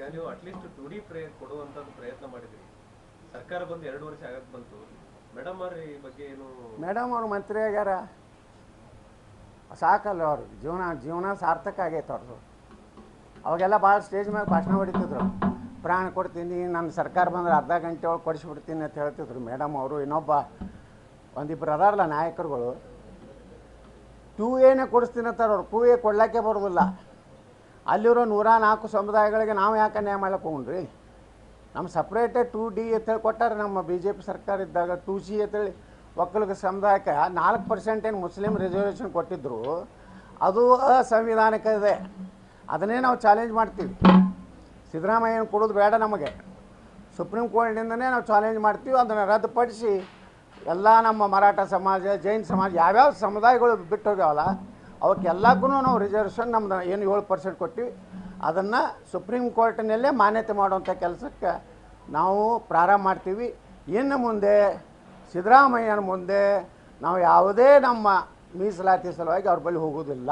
ಈಗ ನೀವು ಅಟ್ಲೀಸ್ಟ್ ಟು ಡಿ ಪ್ರೇ ಕೊಡುವಂತದ್ದು ಪ್ರಯತ್ನ ಮಾಡಿದ್ರಿ. ಸರ್ಕಾರ ಬಂದು ಎರಡು ವರ್ಷ ಆಗಕ್ ಬಂತು. ಮೇಡಮ್ ಅವ್ರ ಈ ಬಗ್ಗೆ ಏನು ಮೇಡಮ್ ಅವರು ಮಂತ್ರಿ ಆಗ್ಯಾರ. ಸಾಕಲ್ಲ ಅವ್ರು. ಜೀವನ ಜೀವನ ಸಾರ್ಥಕ ಆಗೈತೆ ಅವ್ರದ್ದು ಅವಾಗೆಲ್ಲ ಭಾಳ ಸ್ಟೇಜ್ ಮ್ಯಾಗ ಭಾಷಣ ಹೊಡಿತಿದ್ರು. ಪ್ರಾಣ ಕೊಡ್ತೀನಿ, ನನ್ನ ಸರ್ಕಾರ ಬಂದ್ರೆ ಅರ್ಧ ಗಂಟೆ ಒಳಗೆ ಕೊಡಿಸ್ಬಿಡ್ತೀನಿ ಅಂತ ಹೇಳ್ತಿದ್ರು. ಮೇಡಮ್ ಅವರು ಇನ್ನೊಬ್ಬ ಒಂದಿಬ್ಬರು ಅದಾರಲ್ಲ ನಾಯಕರುಗಳು. ಟೂ ಏನೇ ಕೊಡಿಸ್ತೀನಿ ಅಂತಾರೆ ಅವ್ರು. ಟೂ ಎ ಕೊಡ್ಲಿಕ್ಕೆ ಬರೋದಿಲ್ಲ. ಅಲ್ಲಿರೋ ನೂರ ನಾಲ್ಕು ಸಮುದಾಯಗಳಿಗೆ ನಾವು ಯಾಕೆ ಅನ್ಯಾಯ ಮಾಡ್ಲಿಕ್ಕೆ ಹೋಗ್ರಿ ನಮ್ಮ ಸಪ್ರೇಟೇ ಟು ಡಿ ಅಂತೇಳಿ ಕೊಟ್ಟಾರೆ ನಮ್ಮ ಬಿ ಜೆ ಪಿ ಸರ್ಕಾರ ಇದ್ದಾಗ ಟು ಸಿ ಅಂತೇಳಿ ಒಕ್ಕಲಿಗ ಸಮುದಾಯಕ್ಕೆ ನಾಲ್ಕು ಪರ್ಸೆಂಟ್ ಏನು ಮುಸ್ಲಿಂ ರಿಸರ್ವೇಷನ್ ಕೊಟ್ಟಿದ್ದರು ಅದು ಅಸಂವಿಧಾನಕ ಇದೆ ಅದನ್ನೇ ನಾವು ಚಾಲೆಂಜ್ ಮಾಡ್ತೀವಿ. ಸಿದ್ದರಾಮಯ್ಯನ ಕೊಡೋದು ಬೇಡ ನಮಗೆ. ಸುಪ್ರೀಂ ಕೋರ್ಟ್ನಿಂದನೇ ನಾವು ಚಾಲೆಂಜ್ ಮಾಡ್ತೀವಿ, ಅದನ್ನು ರದ್ದುಪಡಿಸಿ ಎಲ್ಲ ನಮ್ಮ ಮರಾಠ ಸಮಾಜ, ಜೈನ್ ಸಮಾಜ, ಯಾವ್ಯಾವ ಸಮುದಾಯಗಳು ಬಿಟ್ಟು ಹೋಗ್ಯಾವಲ್ಲ ಅವಕ್ಕೆಲ್ಲಕ್ಕೂ ನಾವು ರಿಸರ್ವೇಷನ್ ನಮ್ದು ಏನು ಏಳು ಪರ್ಸೆಂಟ್ ಕೊಟ್ಟಿವಿ ಅದನ್ನು ಸುಪ್ರೀಂ ಕೋರ್ಟಿನಲ್ಲೇ ಮಾನ್ಯತೆ ಮಾಡುವಂಥ ಕೆಲಸಕ್ಕೆ ನಾವು ಪ್ರಾರಂಭ ಮಾಡ್ತೀವಿ. ಇನ್ನು ಮುಂದೆ, ಸಿದ್ದರಾಮಯ್ಯನ ಮುಂದೆ ನಾವು ಯಾವುದೇ ನಮ್ಮ ಮೀಸಲಾತಿ ಸಲುವಾಗಿ ಅವ್ರ ಬಳಿ ಹೋಗೋದಿಲ್ಲ